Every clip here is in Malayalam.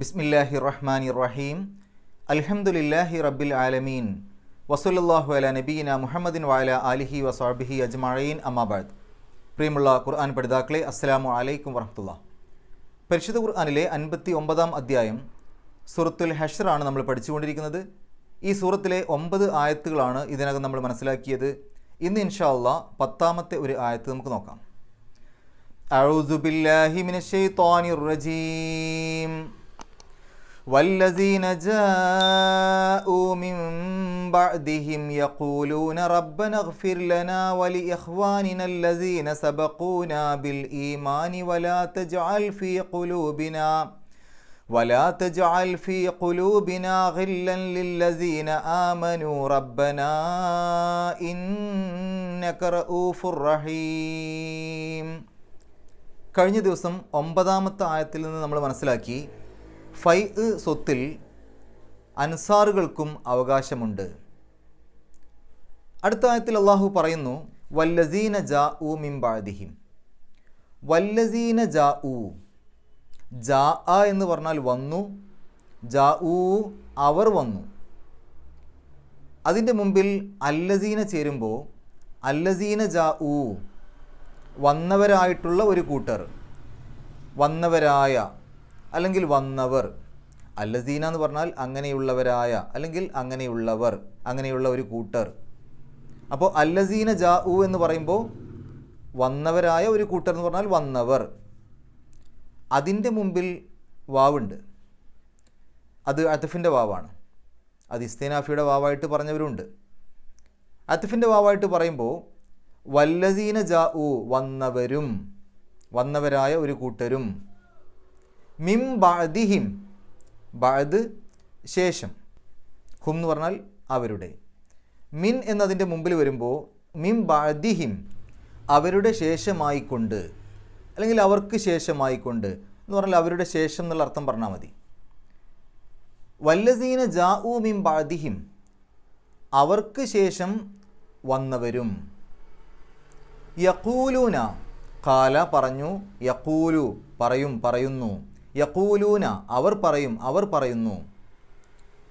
ബിസ്മില്ലാഹി റഹ്മാൻ റഹീം അലഹമുല്ലാഹി റബ്ബിൽ ആലമീൻ. വസുലല്ലാഹു അല നബീന മുഹമ്മദിൻ വാല അലിഹി വസാബിഹി അജ്മീൻ അമ്മാബാദ് പ്രിയമുള്ള ഖുർആൻ പഠിതാക്കളെ അസ്സലാമു അലൈക്കും വറഹമുല്ല പരിശുദ്ധ ഖുർആാനിലെ അൻപത്തി ഒമ്പതാം അധ്യായം സൂറത്തുൽ ഹഷറാണ് നമ്മൾ പഠിച്ചുകൊണ്ടിരിക്കുന്നത്. ഈ സൂറത്തിലെ ഒമ്പത് ആയത്തുകളാണ് ഇതിനകം നമ്മൾ മനസ്സിലാക്കിയത്. ഇന്ന് ഇൻഷാല്ല പത്താമത്തെ ഒരു ആയത്ത് നമുക്ക് നോക്കാം. അഴുസുബില്ലാഹിമിൻ റജീം. والذين جاءوا من بعدهم يقولون ربنا اغفر لنا ولإخواننا الذين سبقونا بالإيمان ولا تجعل في قلوبنا ولا تجعل في قلوبنا غلا للذين آمنوا ربنا إنك رؤوف رحيم കഴിഞ്ഞ ദിവസം ഒമ്പതാമത്തെ ആയത്തിൽ നിന്ന് നമ്മൾ മനസ്സിലാക്കി ഫൈ സ്വത്തിൽ അൻസാറുകൾക്കും അവകാശമുണ്ട്. അടുത്ത ആയത്തിൽ അള്ളാഹു പറയുന്നു വല്ലസീന ജാ ഊ മിംബാദിഹിം വല്ലസീന ജാ ഊ ജാ ആ എന്ന് പറഞ്ഞാൽ വന്നു ജാ ഊ അവർ വന്നു. അതിന്റെ മുമ്പിൽ അല്ലസീന ചേരുമ്പോൾ അല്ലസീന ജാ ഊ വന്നവരായിട്ടുള്ള ഒരു കൂട്ടർ വന്നവരായ അല്ലെങ്കിൽ വന്നവർ. അല്ലസീന എന്ന് പറഞ്ഞാൽ അങ്ങനെയുള്ളവരായ അല്ലെങ്കിൽ അങ്ങനെയുള്ളവർ അങ്ങനെയുള്ള ഒരു കൂട്ടർ. അപ്പോൾ അല്ലസീന ജാ ഉ എന്ന് പറയുമ്പോൾ വന്നവരായ ഒരു കൂട്ടർ എന്ന് പറഞ്ഞാൽ വന്നവർ. അതിന്റെ മുമ്പിൽ വാവുണ്ട്. അത് അത്തഫിന്റെ വാവാണ്. അത് ഇസ്തീനാഫിയുടെ വാവായിട്ട് പറഞ്ഞവരുണ്ട്. അത്തഫിന്റെ വാവായിട്ട് പറയുമ്പോൾ വല്ലസീന ജാ ഉ വന്നവരും വന്നവരായ ഒരു കൂട്ടരും. മിം ബാദിഹിം ബാദ് ശേഷം ഹും എന്ന് പറഞ്ഞാൽ അവരുടെ. മിൻ എന്നതിന്റെ മുമ്പിൽ വരുമ്പോൾ മിം ബാദിഹിം അവരുടെ ശേഷമായിക്കൊണ്ട് അല്ലെങ്കിൽ അവർക്ക് ശേഷമായിക്കൊണ്ട് എന്ന് പറഞ്ഞാൽ അവരുടെ ശേഷം എന്നുള്ള അർത്ഥം പറഞ്ഞാൽ മതി. വല്ലസീന ജാ ഉ മിം ബാദിഹിം അവർക്ക് ശേഷം വന്നവരും. യക്കൂലൂന കാല പറഞ്ഞു യക്കൂലു പറയും പറയുന്നു. യക്കൂലൂന അവർ പറയും അവർ പറയുന്നു.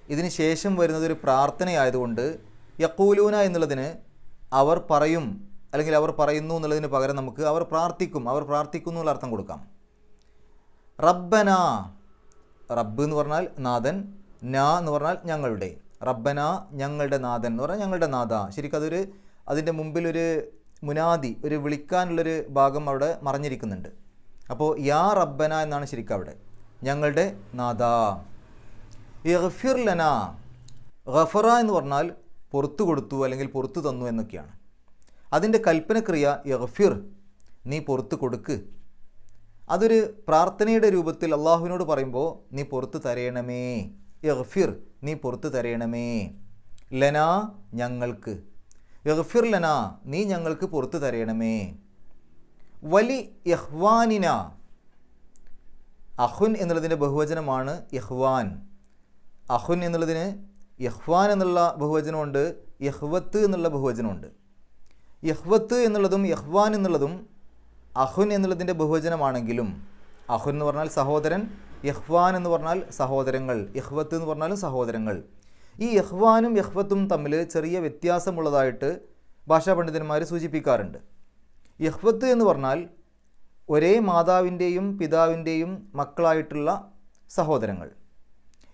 ഇതിന് ശേഷം വരുന്നതൊരു പ്രാർത്ഥനയായതുകൊണ്ട് യക്കൂലൂന എന്നുള്ളതിന് അവർ പറയും അല്ലെങ്കിൽ അവർ പറയുന്നു എന്നുള്ളതിന് പകരം നമുക്ക് അവർ പ്രാർത്ഥിക്കും അവർ പ്രാർത്ഥിക്കുന്നു എന്നുള്ള അർത്ഥം കൊടുക്കാം. റബ്ബന റബ്ബ് എന്ന് പറഞ്ഞാൽ നാഥൻ ന എന്ന് പറഞ്ഞാൽ ഞങ്ങളുടെ. റബ്ബന ഞങ്ങളുടെ നാഥൻ എന്ന് പറഞ്ഞാൽ ഞങ്ങളുടെ നാഥ. ശരിക്കും അതൊരു അതിന്റെ മുമ്പിലൊരു മുനാദി ഒരു വിളിക്കാനുള്ളൊരു ഭാഗം അവിടെ മറഞ്ഞിരിക്കുന്നുണ്ട്. അപ്പോൾ യാ റബ്ബന എന്നാണ് ശരിക്കും അവിടെ. ഞങ്ങളുടെ നാദ ലന ഗഫറ എന്ന് പറഞ്ഞാൽ പുറത്തു കൊടുത്തു അല്ലെങ്കിൽ പുറത്തു തന്നു എന്നൊക്കെയാണ്. അതിന്റെ കൽപ്പനക്രിയ ഇഗ്ഫിർ നീ പുറത്ത് കൊടുക്ക്. അതൊരു പ്രാർത്ഥനയുടെ രൂപത്തിൽ അള്ളാഹുവിനോട് പറയുമ്പോൾ നീ പുറത്ത് തരയണമേ ഇഗ്ഫിർ നീ പുറത്ത് തരയണമേ ലനാ ഞങ്ങൾക്ക്. യഗ്ഫിർ ലനാ നീ ഞങ്ങൾക്ക് പുറത്തു തരയണമേ വലി യഹ്വാനിന അഹുൻ എന്നുള്ളതിന്റെ ബഹുവചനമാണ് യഹ്വാൻ അഹുൻ എന്നുള്ളതിന് യഹ്വാൻ എന്നുള്ള ബഹുവചനമുണ്ട് യഹ്വത്ത് എന്നുള്ള ബഹുവചനമുണ്ട്. യഹ്വത്ത് എന്നുള്ളതും യഹ്വാൻ എന്നുള്ളതും അഹുൻ എന്നുള്ളതിന്റെ ബഹുവചനമാണെങ്കിലും അഹുൻ എന്ന് പറഞ്ഞാൽ സഹോദരൻ യഹ്വാൻ എന്ന് പറഞ്ഞാൽ സഹോദരങ്ങൾ യഹ്വത്ത് എന്ന് പറഞ്ഞാലും സഹോദരങ്ങൾ. ഈ യഹ്വാനും യഹ്വത്തും തമ്മിൽ ചെറിയ വ്യത്യാസമുള്ളതായിട്ട് ഭാഷാ പണ്ഡിതന്മാർ സൂചിപ്പിക്കാറുണ്ട്. യഹ്വത്ത് എന്ന് പറഞ്ഞാൽ ഒരേ മാതാവിന്റെയും പിതാവിന്റെയും മക്കളായിട്ടുള്ള സഹോദരങ്ങൾ.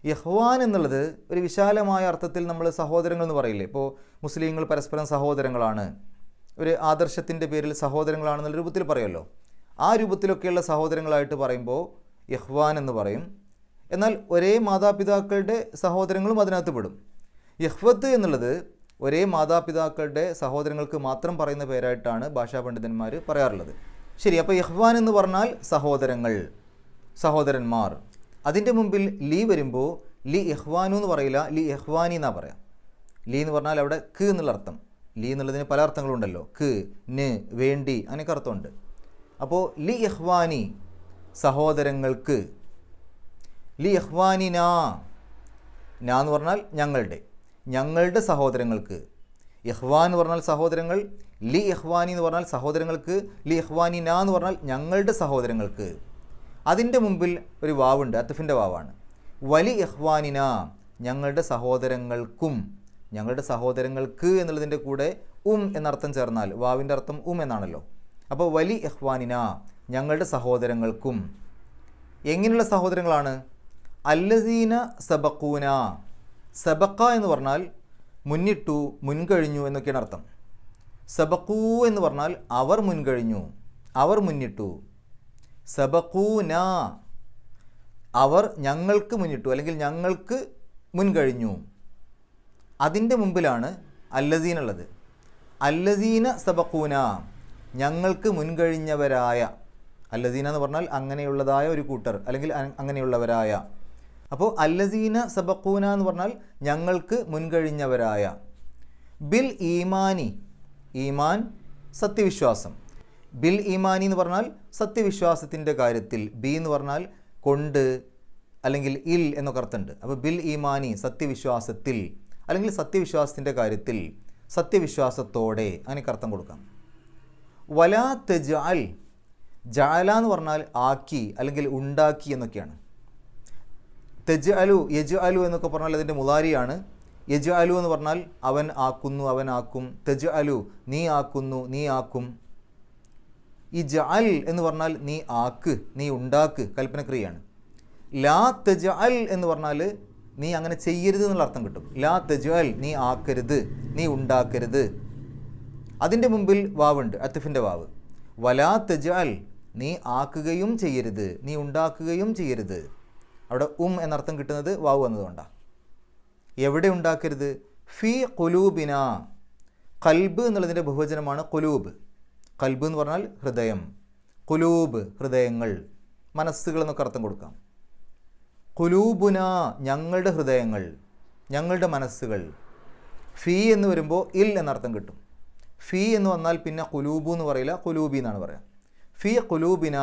യഹ്വാൻ എന്നുള്ളത് ഒരു വിശാലമായ അർത്ഥത്തിൽ നമ്മൾ സഹോദരങ്ങൾ എന്ന് പറയില്ലേ? ഇപ്പോൾ മുസ്ലിങ്ങൾ പരസ്പരം സഹോദരങ്ങളാണ്. ഒരു ആദർശത്തിന്റെ പേരിൽ സഹോദരങ്ങളാണെന്നുള്ള രൂപത്തിൽ പറയുമല്ലോ. ആ രൂപത്തിലൊക്കെയുള്ള സഹോദരങ്ങളായിട്ട് പറയുമ്പോൾ യഹ്വാൻ എന്ന് പറയും. എന്നാൽ ഒരേ മാതാപിതാക്കളുടെ സഹോദരങ്ങളും അതിനകത്ത് പെടും. യഹ്വത്ത് എന്നുള്ളത് ഒരേ മാതാപിതാക്കളുടെ സഹോദരങ്ങൾക്ക് മാത്രം പറയുന്ന പേരായിട്ടാണ് ഭാഷാ പണ്ഡിതന്മാർ പറയാറുള്ളത്. ശരി അപ്പോൾ ഇഹ്വാൻ എന്ന് പറഞ്ഞാൽ സഹോദരങ്ങൾ സഹോദരന്മാർ. അതിന്റെ മുമ്പിൽ ലീ വരുമ്പോൾ ലി ഇഹ്വാനു എന്ന് പറയില്ല ലി ഇഹ്വാനി എന്നാ പറയാം. ലീ എന്ന് പറഞ്ഞാൽ അവിടെ ക് എന്നുള്ള അർത്ഥം. ലീ എന്നുള്ളതിന് പല അർത്ഥങ്ങളുണ്ടല്ലോ. ക് ന് വേണ്ടി അങ്ങനെയൊക്കെ അർത്ഥമുണ്ട്. അപ്പോൾ ലി ഇഹ്വാനി സഹോദരങ്ങൾക്ക്. ലി ഇഹ്വാനി നാ എന്ന് പറഞ്ഞാൽ ഞങ്ങളുടെ. ഞങ്ങളുടെ സഹോദരങ്ങൾക്ക് ഇഹ്വാൻ എന്ന് പറഞ്ഞാൽ സഹോദരങ്ങൾ ലി യഹ്വാനി എന്ന് പറഞ്ഞാൽ സഹോദരങ്ങൾക്ക് ലി യഹ്വാനിന എന്ന് പറഞ്ഞാൽ ഞങ്ങളുടെ സഹോദരങ്ങൾക്ക്. അതിന്റെ മുമ്പിൽ ഒരു വാവുണ്ട് അത്തഫിന്റെ വാവാണ്. വലി ഇഹ്വാനിന ഞങ്ങളുടെ സഹോദരങ്ങൾക്കും ഞങ്ങളുടെ സഹോദരങ്ങൾക്ക് എന്നുള്ളതിന്റെ കൂടെ ഉം എന്നർത്ഥം ചേർന്നാൽ വാവിന്റെ അർത്ഥം ഉം എന്നാണല്ലോ. അപ്പോൾ വലി ഇഹ്വാനിന ഞങ്ങളുടെ സഹോദരങ്ങൾക്കും. എങ്ങനെയുള്ള സഹോദരങ്ങളാണ്? അല്ലസീന സബക്കൂന സബക്ക എന്ന് പറഞ്ഞാൽ മുന്നിട്ടു മുൻകഴിഞ്ഞു എന്നൊക്കെയാണ് അർത്ഥം. സബക്കൂ എന്ന് പറഞ്ഞാൽ അവർ മുൻകഴിഞ്ഞു അവർ മുന്നിട്ടു. സബക്കൂന അവർ ഞങ്ങൾക്ക് മുന്നിട്ടു അല്ലെങ്കിൽ ഞങ്ങൾക്ക് മുൻകഴിഞ്ഞു. അതിന്റെ മുമ്പിലാണ് അല്ലസീൻ ഉള്ളത്. അല്ലസീന സബക്കൂന ഞങ്ങൾക്ക് മുൻകഴിഞ്ഞവരായ. അല്ലസീന എന്ന് പറഞ്ഞാൽ അങ്ങനെയുള്ളതായ ഒരു കൂട്ടർ അല്ലെങ്കിൽ അങ്ങനെയുള്ളവരായ. അപ്പോൾ അല്ലസീന സബക്കൂന എന്ന് പറഞ്ഞാൽ ഞങ്ങൾക്ക് മുൻകഴിഞ്ഞവരായ. ബിൽ ഈമാനി ഈമാൻ സത്യവിശ്വാസം. ബിൽ ഈമാനി എന്ന് പറഞ്ഞാൽ സത്യവിശ്വാസത്തിന്റെ കാര്യത്തിൽ ബി എന്ന് പറഞ്ഞാൽ കൊണ്ട് അല്ലെങ്കിൽ ഇൽ എന്നൊക്കെ അർത്ഥമുണ്ട്. അപ്പോൾ ബിൽ ഈമാനി സത്യവിശ്വാസത്തിൽ അല്ലെങ്കിൽ സത്യവിശ്വാസത്തിന്റെ കാര്യത്തിൽ സത്യവിശ്വാസത്തോടെ അങ്ങനെയൊക്കെ അർത്ഥം കൊടുക്കാം. വലാ തെജാൽ ജാല എന്ന് പറഞ്ഞാൽ ആക്കി അല്ലെങ്കിൽ ഉണ്ടാക്കി എന്നൊക്കെയാണ്. തെജ് അലു യജ് അലു എന്നൊക്കെ പറഞ്ഞാൽ അതിന്റെ മുതാരിയാണ് യജ് അലു എന്ന് പറഞ്ഞാൽ അവൻ ആക്കുന്നു അവൻ ആക്കും. തെജ് അലു നീ ആക്കുന്നു നീ ആക്കും. ഈ ജ അൽ എന്ന് പറഞ്ഞാൽ നീ ആക്ക് നീ ഉണ്ടാക്ക് കൽപ്പനക്രിയയാണ്. ലാ തെജ് അൽ എന്ന് പറഞ്ഞാൽ നീ അങ്ങനെ ചെയ്യരുത് എന്നുള്ള അർത്ഥം കിട്ടും. ലാ തെജ് അൽ നീ ആക്കരുത് നീ ഉണ്ടാക്കരുത്. അതിന്റെ മുമ്പിൽ വാവുണ്ട് അത്തിഫിന്റെ വാവ്. വലാ തെജ് അൽ നീ ആക്കുകയും ചെയ്യരുത് നീ ഉണ്ടാക്കുകയും ചെയ്യരുത്. അവിടെ ഉം എന്നർത്ഥം കിട്ടുന്നത് വാവ് വന്നതുകൊണ്ടാണ് എവിടെ ഉണ്ടാക്കരുത്? ഫി കുലൂബിന കൽബ് എന്നുള്ളതിന്റെ ബഹുവചനമാണ് കുലൂബ് കൽബ് എന്ന് പറഞ്ഞാൽ ഹൃദയം. കുലൂബ് ഹൃദയങ്ങൾ. മനസ്സുകൾ എന്നൊക്കെ അർത്ഥം കൊടുക്കാം. കുലൂബുന ഞങ്ങളുടെ ഹൃദയങ്ങൾ ഞങ്ങളുടെ മനസ്സുകൾ. ഫീ എന്ന് വരുമ്പോൾ ഇൽ എന്നർത്ഥം കിട്ടും. ഫീ എന്ന് വന്നാൽ പിന്നെ കുലൂബു എന്ന് പറയില്ല കുലൂബി എന്നാണ് പറയുക. ഫീ കുലൂബിന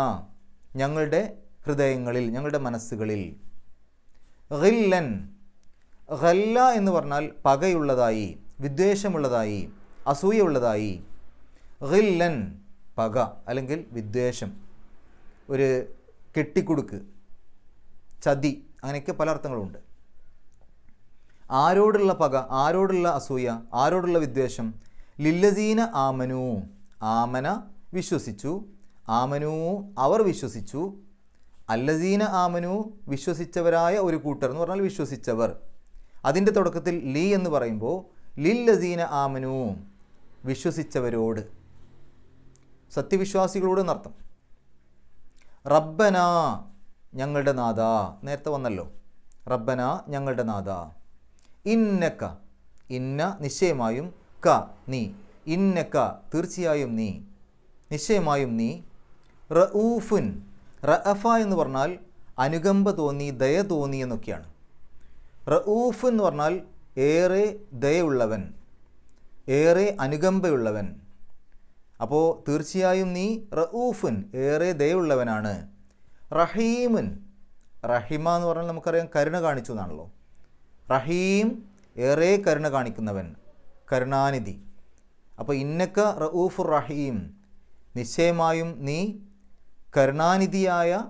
ഞങ്ങളുടെ ഹൃദയങ്ങളിൽ ഞങ്ങളുടെ മനസ്സുകളിൽ. ഖില്ലൻ ഖല്ല എന്ന് പറഞ്ഞാൽ പകയുള്ളതായി വിദ്വേഷമുള്ളതായി അസൂയുള്ളതായി ഖില്ലൻ പക അല്ലെങ്കിൽ വിദ്വേഷം. ഒരു കെട്ടിക്കുടുക്ക് ചതി അങ്ങനെയൊക്കെ പല അർത്ഥങ്ങളുണ്ട്. ആരോടുള്ള പക ആരോടുള്ള അസൂയ ആരോടുള്ള വിദ്വേഷം? ലില്ലസീന ആമനു ആമന വിശ്വസിച്ചു ആമനു അവർ വിശ്വസിച്ചു അല്ലസീന ആമനു വിശ്വസിച്ചവരായ ഒരു കൂട്ടർ എന്ന് പറഞ്ഞാൽ വിശ്വസിച്ചവർ. അതിന്റെ തുടക്കത്തിൽ ലീ എന്ന് പറയുമ്പോൾ ലില്ലസീന ആമനു വിശ്വസിച്ചവരോട്. സത്യവിശ്വാസികളോട് എന്നർത്ഥം. റബ്ബന ഞങ്ങളുടെ നാഥ. നേരത്തെ വന്നല്ലോ. റബ്ബന ഞങ്ങളുടെ നാഥ. ഇന്നക്ക. ഇന്ന നിശ്ചയമായും ക നീ. ഇന്നക്ക തീർച്ചയായും നീ. നിശ്ചയമായും നീ. റഊഫുൻ. റഅഫ എന്ന് പറഞ്ഞാൽ അനുകമ്പ തോന്നി ദയ തോന്നി എന്നൊക്കെയാണ്. റഊഫ് എന്ന് പറഞ്ഞാൽ ഏറെ ദയുള്ളവൻ ഏറെ അനുകമ്പയുള്ളവൻ. അപ്പോൾ തീർച്ചയായും നീ റഊഫുൻ ഏറെ ദയുള്ളവനാണ് റഹീമുൻ റഹിമ എന്ന് പറഞ്ഞാൽ നമുക്കറിയാം കരുണ കാണിച്ചു എന്നാണല്ലോ. റഹീം ഏറെ കരുണ കാണിക്കുന്നവൻ കരുണാനിധി. അപ്പോൾ ഇന്നക്ക റഊഫുർ റഹീം നിശ്ചയമായും നീ കരുണാനിധിയായ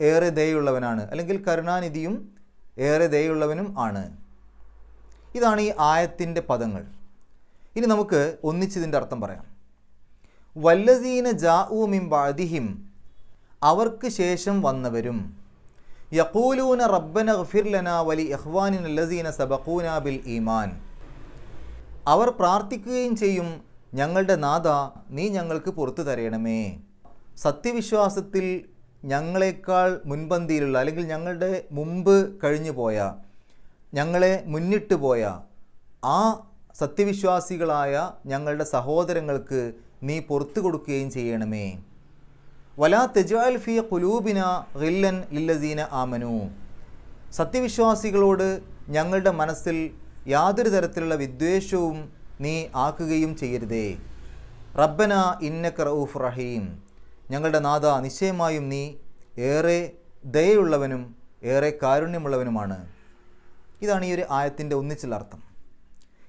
ഏറെ ദയുള്ളവനാണ് അല്ലെങ്കിൽ കരുണാനിധിയും ഏറെ ദയുള്ളവനും ആണ്. ഇതാണ് ഈ ആയത്തിന്റെ പദങ്ങൾ. ഇനി നമുക്ക് ഒന്നിച്ചിതിന്റെ അർത്ഥം പറയാം. വല്ലസീന ജാഊമിം ബാദിഹിം അവർക്ക് ശേഷം വന്നവരും യഖൂലൂന റബ്ബന ലനാ വലി ഇഖ്വാനിന ലസീന സബക്കൂന ബിൽ ഈമാൻ അവർ പ്രാർത്ഥിക്കുകയും ചെയ്യും ഞങ്ങളുടെ നാഥ നീ ഞങ്ങൾക്ക് പുറത്തു തരയണമേ. സത്യവിശ്വാസത്തിൽ ഞങ്ങളെക്കാൾ മുൻപന്തിയിലുള്ള അല്ലെങ്കിൽ ഞങ്ങളുടെ മുമ്പ് കഴിഞ്ഞു പോയ ഞങ്ങളെ മുന്നിട്ട് പോയ ആ സത്യവിശ്വാസികളായ ഞങ്ങളുടെ സഹോദരങ്ങൾക്ക് നീ പുറത്തു കൊടുക്കുകയും ചെയ്യണമേ. വലാ തെജാൽ ഫി കുലൂബിന റില്ലൻ ലില്ലസീന ആമനു. സത്യവിശ്വാസികളോട് ഞങ്ങളുടെ മനസ്സിൽ യാതൊരു തരത്തിലുള്ള വിദ്വേഷവും നീ ആക്കുകയും ചെയ്യരുതേ. റബ്ബന ഇന്നക റഊഫ് റഹീം ഞങ്ങളുടെ നാഥ നിശ്ചയമായും നീ ഏറെ ദയയുള്ളവനും ഏറെ കാരുണ്യമുള്ളവനുമാണ്. ഇതാണ് ഈ ഒരു ആയത്തിന്റെ ഒന്നിച്ചുള്ള അർത്ഥം.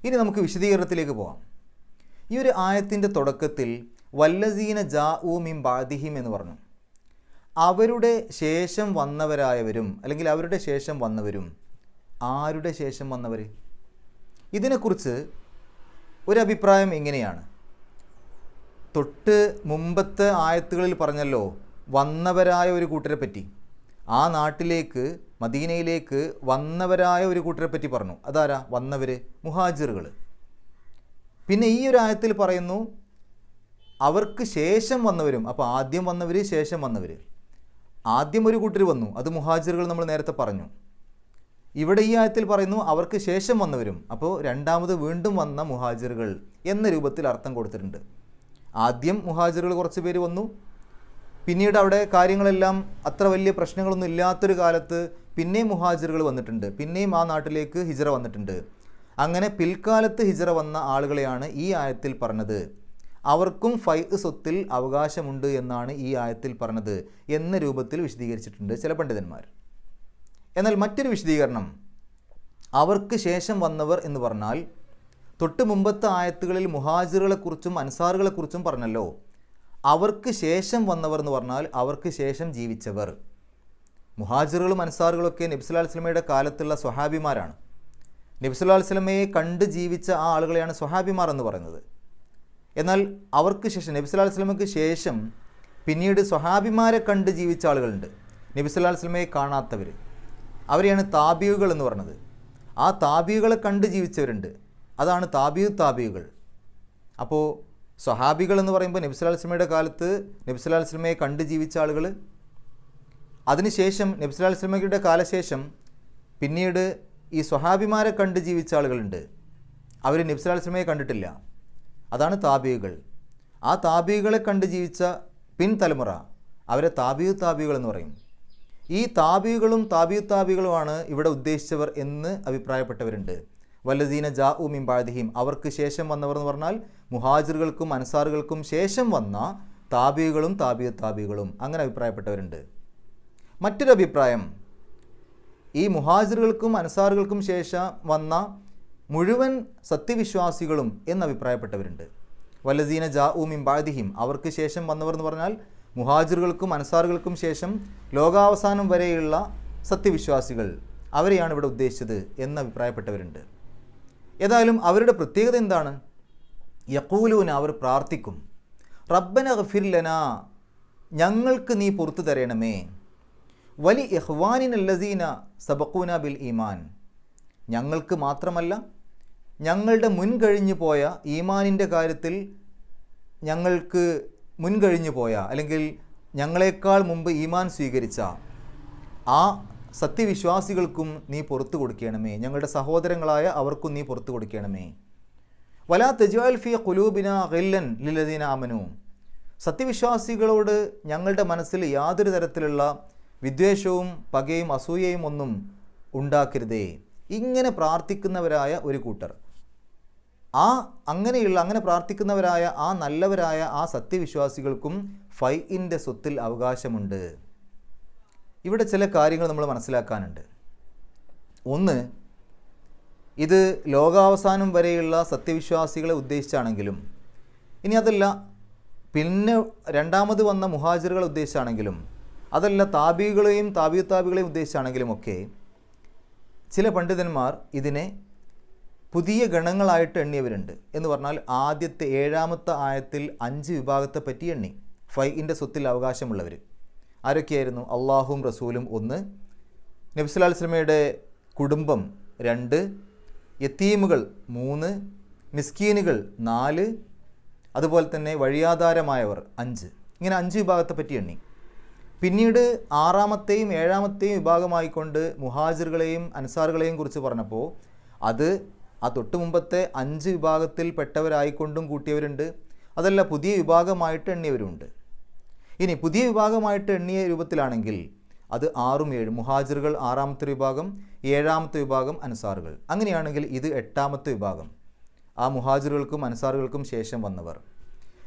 ഇനി നമുക്ക് വിശദീകരണത്തിലേക്ക് പോകാം ഈ ഒരു ആയത്തിന്റെ തുടക്കത്തിൽ വല്ലസീന ജാ ഊ മിം ബാദിഹിം എന്ന് പറഞ്ഞു. അവരുടെ ശേഷം വന്നവരായവരും അല്ലെങ്കിൽ അവരുടെ ശേഷം വന്നവരും ആരുടെ ശേഷം വന്നവർ? ഇതിനെക്കുറിച്ച് ഒരു അഭിപ്രായം ഇങ്ങനെയാണ്. തൊട്ട് മുമ്പത്തെ ആയത്തുകളിൽ പറഞ്ഞല്ലോ വന്നവരായ ഒരു കൂട്ടരെ പറ്റി. ആ നാട്ടിലേക്ക് മദീനയിലേക്ക് വന്നവരായ ഒരു കൂട്ടരെ പറ്റി പറഞ്ഞു. അതാരാ? വന്നവർ മുഹാജിറുകൾ പിന്നെ ഈ ഒരു ആയത്തിൽ പറയുന്നു അവർക്ക് ശേഷം വന്നവരും അപ്പോൾ ആദ്യം വന്നവർ ശേഷം വന്നവർ ആദ്യം ഒരു കൂട്ടർ വന്നു അത് മുഹാജിറുകൾ നമ്മൾ നേരത്തെ പറഞ്ഞു. ഇവിടെ ഈ ആയത്തിൽ പറയുന്നു അവർക്ക് ശേഷം വന്നവരും അപ്പോൾ രണ്ടാമത് വീണ്ടും വന്ന മുഹാജിറുകൾ എന്ന രൂപത്തിൽ അർത്ഥം കൊടുത്തിട്ടുണ്ട്. ആദ്യം മുഹാജിറുകൾ കുറച്ച് പേര് വന്നു. പിന്നീട് അവിടെ കാര്യങ്ങളെല്ലാം അത്ര വലിയ പ്രശ്നങ്ങളൊന്നും ഇല്ലാത്തൊരു കാലത്ത് പിന്നെയും മുഹാജിറുകൾ വന്നിട്ടുണ്ട്. പിന്നെയും ആ നാട്ടിലേക്ക് ഹിജറ വന്നിട്ടുണ്ട്. അങ്ങനെ പിൽക്കാലത്ത് ഹിജറ വന്ന ആളുകളെയാണ് ഈ ആയത്തിൽ പറഞ്ഞത്. അവർക്കും ഫൈ സ്വത്തിൽ അവകാശമുണ്ട് എന്നാണ് ഈ ആയത്തിൽ പറഞ്ഞത് എന്ന രൂപത്തിൽ വിശദീകരിച്ചിട്ടുണ്ട് ചില പണ്ഡിതന്മാർ. എന്നാൽ മറ്റൊരു വിശദീകരണം. അവർക്ക് ശേഷം വന്നവർ എന്ന് പറഞ്ഞാൽ തൊട്ട് മുമ്പത്തെ ആയത്തുകളിൽ മുഹാജിറുകളെക്കുറിച്ചും അൻസാറുകളെക്കുറിച്ചും പറഞ്ഞല്ലോ. അവർക്ക് ശേഷം വന്നവർ എന്ന് പറഞ്ഞാൽ അവർക്ക് ശേഷം ജീവിച്ചവർ. മുഹാജിറുകളും അൻസാറുകളൊക്കെ നബ്സുല്ലാ സ്വലമയുടെ കാലത്തുള്ള സ്വഹാബിമാരാണ്. നബ്സുല്ലാ സ്വലമയെ കണ്ട് ജീവിച്ച ആ ആളുകളെയാണ് സ്വഹാബിമാർ എന്ന് പറയുന്നത്. എന്നാൽ അവർക്ക് ശേഷം നബ്സുല്ലാ വസ്ലമയ്ക്ക് ശേഷം പിന്നീട് സ്വഹാബിമാരെ കണ്ട് ജീവിച്ച ആളുകളുണ്ട്. നബിസുല്ലാ വസ്ലമയെ കാണാത്തവർ അവരെയാണ് താബിയുകൾ എന്ന് പറഞ്ഞത്. ആ താബിയുകളെ കണ്ട് ജീവിച്ചവരുണ്ട്. അതാണ് താബിയു താബിയുകൾ അപ്പോൾ സ്വഹാബികൾ എന്ന് പറയുമ്പോൾ നബ്സുല്ലാ വസ്ലമയുടെ കാലത്ത് നബ്സുല്ലാ വസ്ലമയെ കണ്ട് ജീവിച്ച ആളുകൾ അതിനുശേഷം നബ്സുല്ലാ വസ്ലമയുടെ കാലശേഷം പിന്നീട് ഈ സ്വഹാബിമാരെ കണ്ട് ജീവിച്ച ആളുകളുണ്ട്. അവർ നബ്സുല്ലാ വസ്ലമയെ കണ്ടിട്ടില്ല. അതാണ് താബിയുകൾ ആ താബികളെ കണ്ട് ജീവിച്ച പിൻതലമുറ അവരെ താബിയു താബികൾ എന്ന് പറയും. ഈ താബികളും താബിയു താബികളുമാണ് ഇവിടെ ഉദ്ദേശിച്ചവർ എന്ന് അഭിപ്രായപ്പെട്ടവരുണ്ട്. വല്ലദീന ജാ ഉ മിംബാദിഹിം അവർക്ക് ശേഷം വന്നവർ എന്ന് പറഞ്ഞാൽ മുഹാജിറുകൾക്കും അൻസാറുകൾക്കും ശേഷം വന്ന താബികളും താബിയ താബികളും അങ്ങനെ അഭിപ്രായപ്പെട്ടവരുണ്ട്. മറ്റൊരു അഭിപ്രായം ഈ മുഹാജിറുകൾക്കും അൻസാറുകൾക്കും ശേഷം വന്ന മുഴുവൻ സത്യവിശ്വാസികളും എന്നഭിപ്രായപ്പെട്ടവരുണ്ട് വല്ലദീന ജാ ഉ മിംബാദിഹിം അവർക്ക് ശേഷം വന്നവർ എന്ന് പറഞ്ഞാൽ മുഹാജിറുകൾക്കും അൻസാറുകൾക്കും ശേഷം ലോകാവസാനം വരെയുള്ള സത്യവിശ്വാസികൾ. അവരെയാണ് ഇവിടെ ഉദ്ദേശിച്ചത് എന്ന് അഭിപ്രായപ്പെട്ടവരുണ്ട്. ഏതായാലും അവരുടെ പ്രത്യേകത എന്താണ്? യക്കൂലൂന അവർ പ്രാർത്ഥിക്കും. റബ്ബന ഗഫിർലന ഞങ്ങൾക്ക് നീ പുറത്തു തരണമേ. വലി ഇഹ്വാനിനല്ലസീന സബക്കൂന ബിൽ ഈമാൻ. ഞങ്ങൾക്ക് മാത്രമല്ല ഞങ്ങളുടെ മുൻകഴിഞ്ഞു പോയ ഈമാനിന്റെ കാര്യത്തിൽ ഞങ്ങൾക്ക് മുൻകഴിഞ്ഞു പോയ അല്ലെങ്കിൽ ഞങ്ങളെക്കാൾ മുമ്പ് ഈമാൻ സ്വീകരിച്ച ആ സത്യവിശ്വാസികൾക്കും നീ പുറത്തു കൊടുക്കണമേ. ഞങ്ങളുടെ സഹോദരങ്ങളായ അവർക്കും നീ പുറത്തു കൊടുക്കണമേ. വലാ തെജുവൽ ഫി കുലൂബിന ഗില്ലൻ ലില്ലദീന അമനു സത്യവിശ്വാസികളോട് ഞങ്ങളുടെ മനസ്സിൽ യാതൊരു തരത്തിലുള്ള വിദ്വേഷവും പകയും അസൂയയും ഒന്നും ഉണ്ടാക്കരുതേ. ഇങ്ങനെ പ്രാർത്ഥിക്കുന്നവരായ ഒരു കൂട്ടർ. ആ അങ്ങനെയുള്ള അങ്ങനെ പ്രാർത്ഥിക്കുന്നവരായ ആ നല്ലവരായ ആ സത്യവിശ്വാസികൾക്കും ഫൈഇന്റെ സ്വത്തിൽ അവകാശമുണ്ട്. ഇവിടെ ചില കാര്യങ്ങൾ നമ്മൾ മനസ്സിലാക്കാനുണ്ട്. ഒന്ന് ഇത് ലോകാവസാനം വരെയുള്ള സത്യവിശ്വാസികളെ ഉദ്ദേശിച്ചാണെങ്കിലും ഇനി അതല്ല പിന്നെ രണ്ടാമത് വന്ന മുഹാജിറുകളെ ഉദ്ദേശിച്ചാണെങ്കിലും അതല്ല താബികളെയും താബിയു താബികളെയും ഉദ്ദേശിച്ചാണെങ്കിലും ഒക്കെ ചില പണ്ഡിതന്മാർ ഇതിനെ പുതിയ ഗണങ്ങളായിട്ട് എണ്ണിയവരുണ്ട് എന്ന് പറഞ്ഞാൽ ആദ്യത്തെ ഏഴാമത്തെ ആയത്തിൽ അഞ്ച് വിഭാഗത്തെ പറ്റി എണ്ണി. ഫൈഇന്റെ സ്വത്തിൽ അവകാശമുള്ളവർ ആരൊക്കെയായിരുന്നു? അള്ളാഹും റസൂലും ഒന്ന്. നബ്സുല്ലാ സ്വലമയുടെ കുടുംബം രണ്ട്. യത്തീമുകൾ മൂന്ന്. മിസ്കീനുകൾ നാല്. അതുപോലെ തന്നെ വഴിയാധാരമായവർ അഞ്ച്. ഇങ്ങനെ അഞ്ച് വിഭാഗത്തെ പറ്റി എണ്ണി. പിന്നീട് ആറാമത്തെയും ഏഴാമത്തെയും വിഭാഗമായിക്കൊണ്ട് മുഹാജിറുകളെയും അൻസാറുകളെയും കുറിച്ച് പറഞ്ഞപ്പോൾ അത് ആ തൊട്ട് മുമ്പത്തെ അഞ്ച് വിഭാഗത്തിൽ പെട്ടവരായിക്കൊണ്ടും കൂട്ടിയവരുണ്ട്. അതല്ല പുതിയ വിഭാഗമായിട്ട് എണ്ണിയവരുണ്ട് ഇനി പുതിയ വിഭാഗമായിട്ട് എണ്ണിയ രൂപത്തിലാണെങ്കിൽ അത് ആറും ഏഴും. മുഹാജിറുകൾ ആറാമത്തെ വിഭാഗം ഏഴാമത്തെ വിഭാഗം അൻസാറുകൾ. അങ്ങനെയാണെങ്കിൽ ഇത് എട്ടാമത്തെ വിഭാഗം. ആ മുഹാജിറുകൾക്കും അൻസാറുകൾക്കും ശേഷം വന്നവർ.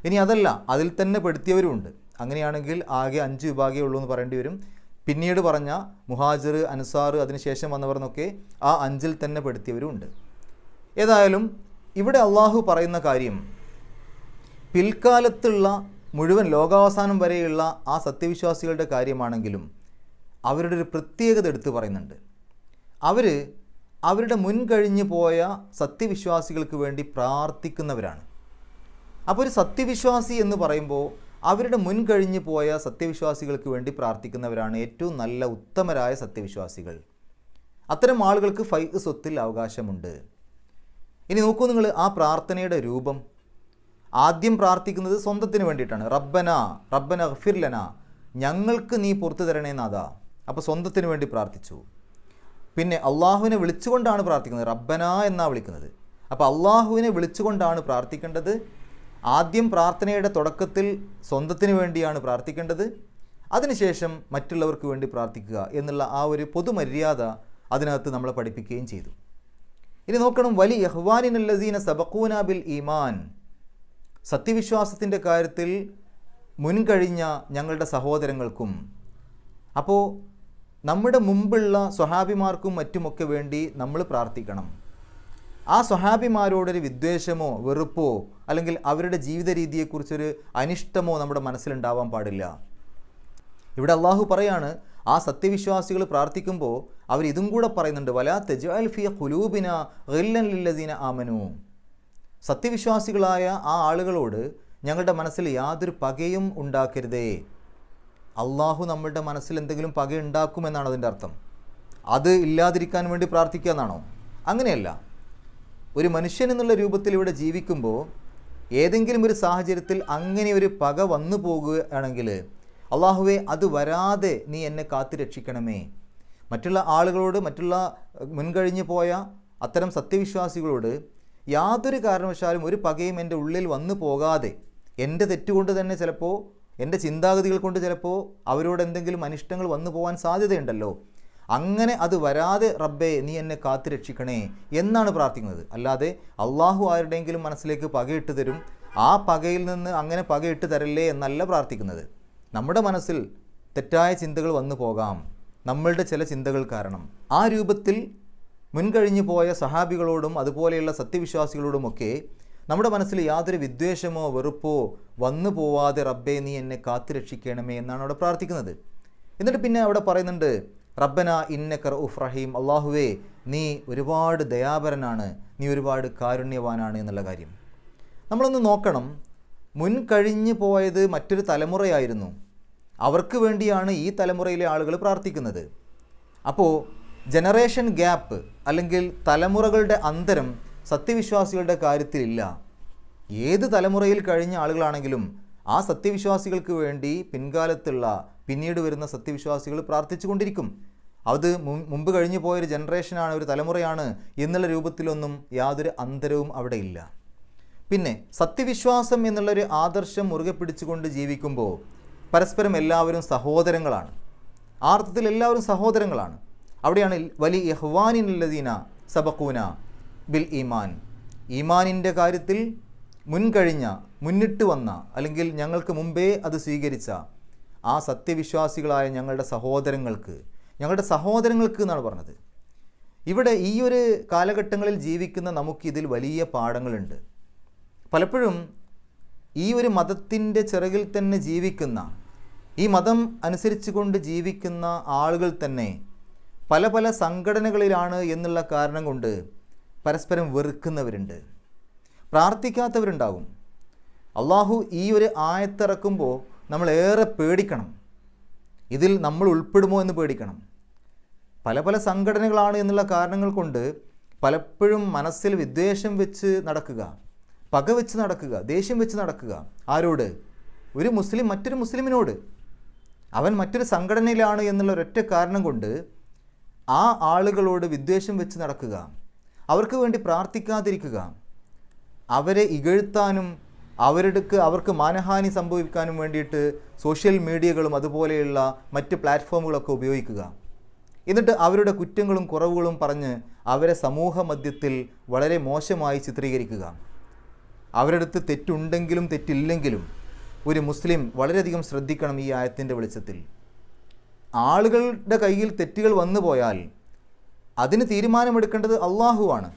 ഇനി അതല്ല അതിൽ തന്നെ പെടുത്തിയവരുമുണ്ട്. അങ്ങനെയാണെങ്കിൽ ആകെ അഞ്ച് വിഭാഗമേ ഉള്ളൂ എന്ന് പറയേണ്ടി വരും. പിന്നീട് പറഞ്ഞ മുഹാജിർ അൻസാർ അതിനുശേഷം വന്നവർ എന്നൊക്കെ ആ അഞ്ചിൽ തന്നെ പെടുത്തിയവരുമുണ്ട്. ഏതായാലും ഇവിടെ അള്ളാഹു പറയുന്ന കാര്യം പിൽക്കാലത്തുള്ള മുഴുവൻ ലോകാവസാനം വരെയുള്ള ആ സത്യവിശ്വാസികളുടെ കാര്യമാണെങ്കിലും അവരുടെ ഒരു പ്രത്യേകത എടുത്തു പറയുന്നുണ്ട്. അവർ അവരുടെ മുൻകഴിഞ്ഞു പോയ സത്യവിശ്വാസികൾക്ക് വേണ്ടി പ്രാർത്ഥിക്കുന്നവരാണ്. അപ്പോൾ ഒരു സത്യവിശ്വാസി എന്ന് പറയുമ്പോൾ അവരുടെ മുൻകഴിഞ്ഞു പോയ സത്യവിശ്വാസികൾക്ക് വേണ്ടി പ്രാർത്ഥിക്കുന്നവരാണ് ഏറ്റവും നല്ല ഉത്തമരായ സത്യവിശ്വാസികൾ. അത്തരം ആളുകൾക്ക് ഫൈ സ്വത്തിൽ അവകാശമുണ്ട്. ഇനി നോക്കൂ നിങ്ങൾ ആ പ്രാർത്ഥനയുടെ രൂപം. ആദ്യം പ്രാർത്ഥിക്കുന്നത് സ്വന്തത്തിന് വേണ്ടിയിട്ടാണ്. റബ്ബന റബ്ബന ഫിർലന ഞങ്ങൾക്ക് നീ പുറത്തു തരണേ നാഥ. അപ്പോൾ സ്വന്തത്തിന് വേണ്ടി പ്രാർത്ഥിച്ചു. പിന്നെ അള്ളാഹുവിനെ വിളിച്ചുകൊണ്ടാണ് പ്രാർത്ഥിക്കുന്നത്. റബ്ബന എന്നാണ് വിളിക്കുന്നത്. അപ്പോൾ അള്ളാഹുവിനെ വിളിച്ചുകൊണ്ടാണ് പ്രാർത്ഥിക്കേണ്ടത്. ആദ്യം പ്രാർത്ഥനയുടെ തുടക്കത്തിൽ സ്വന്തത്തിന് വേണ്ടിയാണ് പ്രാർത്ഥിക്കേണ്ടത്. അതിനുശേഷം മറ്റുള്ളവർക്ക് വേണ്ടി പ്രാർത്ഥിക്കുക എന്നുള്ള ആ ഒരു പൊതുമര്യാദ അതിനകത്ത് നമ്മളെ പഠിപ്പിക്കുകയും ചെയ്തു. ഇനി നോക്കണം. വലി യഹ്വാനിനല്ലസീന സബക്കൂന ബിൽ ഈമാൻ. സത്യവിശ്വാസത്തിന്റെ കാര്യത്തിൽ മുൻകഴിഞ്ഞ ഞങ്ങളുടെ സഹോദരങ്ങൾക്കും അപ്പോൾ നമ്മുടെ മുമ്പുള്ള സ്വഹാബിമാർക്കും മറ്റുമൊക്കെ വേണ്ടി നമ്മൾ പ്രാർത്ഥിക്കണം. ആ സ്വഹാബിമാരോടൊരു വിദ്വേഷമോ വെറുപ്പോ അല്ലെങ്കിൽ അവരുടെ ജീവിത രീതിയെക്കുറിച്ചൊരു അനിഷ്ടമോ നമ്മുടെ മനസ്സിലുണ്ടാവാൻ പാടില്ല. ഇവിടെ അള്ളാഹു പറയാണ് ആ സത്യവിശ്വാസികൾ പ്രാർത്ഥിക്കുമ്പോൾ അവരിതും കൂടെ പറയുന്നുണ്ട് വലാ തെജാൽ ഫിയ റില്ലൻ ലില്ലദീന ആമനു. സത്യവിശ്വാസികളായ ആ ആളുകളോട് ഞങ്ങളുടെ മനസ്സിൽ യാതൊരു പകയും ഉണ്ടാക്കരുതേ. അള്ളാഹു നമ്മളുടെ മനസ്സിൽ എന്തെങ്കിലും പക ഉണ്ടാക്കുമെന്നാണ് അതിന്റെ അർത്ഥം. അത് ഇല്ലാതിരിക്കാൻ വേണ്ടി പ്രാർത്ഥിക്കുക എന്നാണോ? അങ്ങനെയല്ല. ഒരു മനുഷ്യൻ എന്നുള്ള രൂപത്തിൽ ഇവിടെ ജീവിക്കുമ്പോൾ ഏതെങ്കിലും ഒരു സാഹചര്യത്തിൽ അങ്ങനെ ഒരു പക വന്നു പോകുകയാണെങ്കിൽ അള്ളാഹുവെ അത് വരാതെ നീ എന്നെ കാത്തു രക്ഷിക്കണമേ. മറ്റുള്ള ആളുകളോട് മറ്റുള്ള മുൻകഴിഞ്ഞു പോയ അത്തരം സത്യവിശ്വാസികളോട് യാതൊരു കാരണവശാലും ഒരു പകയും എന്റെ ഉള്ളിൽ വന്നു പോകാതെ എന്റെ തെറ്റുകൊണ്ട് തന്നെ ചിലപ്പോൾ എന്റെ ചിന്താഗതികൾ കൊണ്ട് ചിലപ്പോൾ അവരോട് എന്തെങ്കിലും അനിഷ്ടങ്ങൾ വന്നു പോകാൻ സാധ്യതയുണ്ടല്ലോ. അങ്ങനെ അത് വരാതെ റബ്ബേ നീ എന്നെ കാത്തു രക്ഷിക്കണേ എന്നാണ് പ്രാർത്ഥിക്കുന്നത്. അല്ലാതെ അള്ളാഹു ആരുടെയെങ്കിലും മനസ്സിലേക്ക് പകയിട്ട് തരും. ആ പകയിൽ നിന്ന് അങ്ങനെ പകയിട്ട് തരല്ലേ എന്നല്ല പ്രാർത്ഥിക്കുന്നത്. നമ്മുടെ മനസ്സിൽ തെറ്റായ ചിന്തകൾ വന്നു പോകാം. നമ്മളുടെ ചില ചിന്തകൾ കാരണം. ആ രൂപത്തിൽ മുൻകഴിഞ്ഞു പോയ സഹാബികളോടും അതുപോലെയുള്ള സത്യവിശ്വാസികളോടുമൊക്കെ നമ്മുടെ മനസ്സിൽ യാതൊരു വിദ്വേഷമോ വെറുപ്പോ വന്നു പോവാതെ റബ്ബെ നീ എന്നെ കാത്തു രക്ഷിക്കണമേ എന്നാണ് അവിടെ പ്രാർത്ഥിക്കുന്നത്. എന്നിട്ട് പിന്നെ അവിടെ പറയുന്നുണ്ട് റബ്ബന ഇന്നക്കർ ഉഫ് റഹീം. അള്ളാഹുവേ നീ ഒരുപാട് ദയാപരനാണ് നീ ഒരുപാട് കാരുണ്യവാനാണ് എന്നുള്ള കാര്യം. നമ്മളൊന്ന് നോക്കണം മുൻകഴിഞ്ഞു പോയത് മറ്റൊരു തലമുറയായിരുന്നു. അവർക്ക് വേണ്ടിയാണ് ഈ തലമുറയിലെ ആളുകൾ പ്രാർത്ഥിക്കുന്നത്. അപ്പോൾ ജനറേഷൻ ഗ്യാപ്പ് അല്ലെങ്കിൽ തലമുറകളുടെ അന്തരം സത്യവിശ്വാസികളുടെ കാര്യത്തിലില്ല ഏത് തലമുറയിൽ കഴിഞ്ഞ ആളുകളാണെങ്കിലും ആ സത്യവിശ്വാസികൾക്ക് വേണ്ടി പിൻകാലത്തുള്ള പിന്നീട് വരുന്ന സത്യവിശ്വാസികൾ പ്രാർത്ഥിച്ചുകൊണ്ടിരിക്കും. അത് മും- മുമ്പ് കഴിഞ്ഞു പോയൊരു ജനറേഷനാണ് ഒരു തലമുറയാണ് എന്നുള്ള രൂപത്തിലൊന്നും യാതൊരു അന്തരവും അവിടെ ഇല്ല. പിന്നെ സത്യവിശ്വാസം എന്നുള്ളൊരു ആദർശം മുറുകെ പിടിച്ചുകൊണ്ട് ജീവിക്കുമ്പോൾ പരസ്പരം എല്ലാവരും സഹോദരങ്ങളാണ്. ആർത്ഥത്തിൽ എല്ലാവരും സഹോദരങ്ങളാണ്. അവിടെയാണ് വലി ഇഹ്വാനിനുള്ളതീന സബക്കൂന ബിൽ ഈമാൻ. ഈമാനിന്റെ കാര്യത്തിൽ മുൻകഴിഞ്ഞ മുന്നിട്ട് വന്ന അല്ലെങ്കിൽ ഞങ്ങൾക്ക് മുമ്പേ അത് സ്വീകരിച്ച ആ സത്യവിശ്വാസികളായ ഞങ്ങളുടെ സഹോദരങ്ങൾക്ക് ഞങ്ങളുടെ സഹോദരങ്ങൾക്ക് എന്നാണ് പറഞ്ഞത്. ഇവിടെ ഈ ഒരു കാലഘട്ടങ്ങളിൽ ജീവിക്കുന്ന നമുക്കിതിൽ വലിയ പാഠങ്ങളുണ്ട്. പലപ്പോഴും ഈ ഒരു മതത്തിന്റെ ചിറകിൽ തന്നെ ജീവിക്കുന്ന ഈ മതം അനുസരിച്ചുകൊണ്ട് ജീവിക്കുന്ന ആളുകൾ തന്നെ പല പല സംഘടനകളിലാണ് എന്നുള്ള കാരണം കൊണ്ട് പരസ്പരം വെറുക്കുന്നവരുണ്ട്. പ്രാർത്ഥിക്കാത്തവരുണ്ടാകും. അള്ളാഹു ഈ ഒരു ആയത്തിറക്കുമ്പോൾ നമ്മൾ ഏറെ പേടിക്കണം. ഇതിൽ നമ്മൾ ഉൾപ്പെടുമോ എന്ന് പേടിക്കണം. പല പല സംഘടനകളാണ് എന്നുള്ള കാരണങ്ങൾ കൊണ്ട് പലപ്പോഴും മനസ്സിൽ വിദ്വേഷം വെച്ച് നടക്കുക പക വെച്ച് നടക്കുക ദേഷ്യം വെച്ച് നടക്കുക. ആരോട്? ഒരു മുസ്ലിം മറ്റൊരു മുസ്ലിമിനോട്. അവൻ മറ്റൊരു സംഘടനയിലാണ് എന്നുള്ള ഒരൊറ്റ കാരണം കൊണ്ട് ആ ആളുകളോട് വിദ്വേഷം വെച്ച് നടക്കുക. അവർക്ക് വേണ്ടി പ്രാർത്ഥിക്കാതിരിക്കുക. അവരെ ഇകഴ്ത്താനും അവരെടുക്ക് അവർക്ക് മാനഹാനി സംഭവിക്കാനും വേണ്ടിയിട്ട് സോഷ്യൽ മീഡിയകളും അതുപോലെയുള്ള മറ്റ് പ്ലാറ്റ്ഫോമുകളൊക്കെ ഉപയോഗിക്കുക. എന്നിട്ട് അവരുടെ കുറ്റങ്ങളും കുറവുകളും പറഞ്ഞ് അവരെ സമൂഹ മധ്യത്തിൽ വളരെ മോശമായി ചിത്രീകരിക്കുക. അടുത്ത് തെറ്റുണ്ടെങ്കിലും തെറ്റില്ലെങ്കിലും ഒരു മുസ്ലിം വളരെയധികം ശ്രദ്ധിക്കണം ഈ ആയത്തിന്റെ വെളിച്ചത്തിൽ. ആളുകളുടെ കയ്യിൽ തെറ്റുകൾ വന്നു പോയാൽ അതിന് തീരുമാനമെടുക്കേണ്ടത് അള്ളാഹുവാണ്.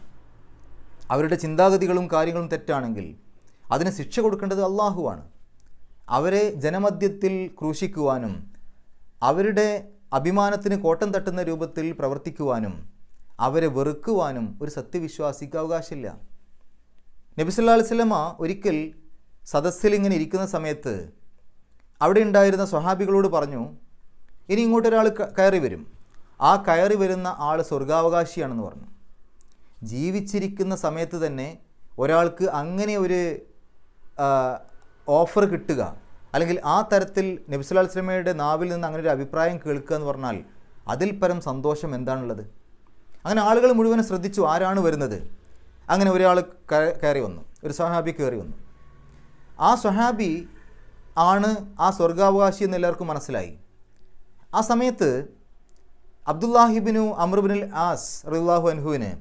അവരുടെ ചിന്താഗതികളും കാര്യങ്ങളും തെറ്റാണെങ്കിൽ അതിന് ശിക്ഷ കൊടുക്കേണ്ടത് അള്ളാഹുവാണ്. അവരെ ജനമധ്യത്തിൽ ക്രൂശിക്കുവാനും അവരുടെ അഭിമാനത്തിന് കോട്ടം തട്ടുന്ന രൂപത്തിൽ പ്രവർത്തിക്കുവാനും അവരെ വെറുക്കുവാനും ഒരു സത്യവിശ്വാസിക്ക് അവകാശമില്ല. നബി സല്ലാ അലിസ്ലമ ഒരിക്കൽ സദസ്സിൽ ഇങ്ങനെ ഇരിക്കുന്ന സമയത്ത് അവിടെ ഉണ്ടായിരുന്ന സ്വഹാബികളോട് പറഞ്ഞു ഇനി ഇങ്ങോട്ട് ഒരാൾ കയറി വരും. ആ കയറി വരുന്ന ആൾ സ്വർഗാവകാശിയാണെന്ന് പറഞ്ഞു. ജീവിച്ചിരിക്കുന്ന സമയത്ത് തന്നെ ഒരാൾക്ക് അങ്ങനെ ഒരു ഓഫർ കിട്ടുക അല്ലെങ്കിൽ ആ തരത്തിൽ നബി സല്ലല്ലാഹു അലൈഹി വസല്ലമയുടെ നാവിൽ നിന്ന് അങ്ങനെ ഒരു അഭിപ്രായം കേൾക്കുക എന്ന് പറഞ്ഞാൽ അതിൽ പരം സന്തോഷം എന്താണുള്ളത്? അങ്ങനെ ആളുകൾ മുഴുവൻ ശ്രദ്ധിച്ചു ആരാണ് വരുന്നത്. അങ്ങനെ ഒരാൾ കയറി വന്നു. ഒരു സ്വഹാബി കയറി വന്നു. ആ സ്വഹാബി ആണ് ആ സ്വർഗാവകാശി എന്ന് എല്ലാവർക്കും മനസ്സിലായി. ആ സമയത്ത് അബ്ദുല്ലാഹിബിനു അമ്രുബിനുൽ ആസ് റില്ലാഹു അൻഹുവിന്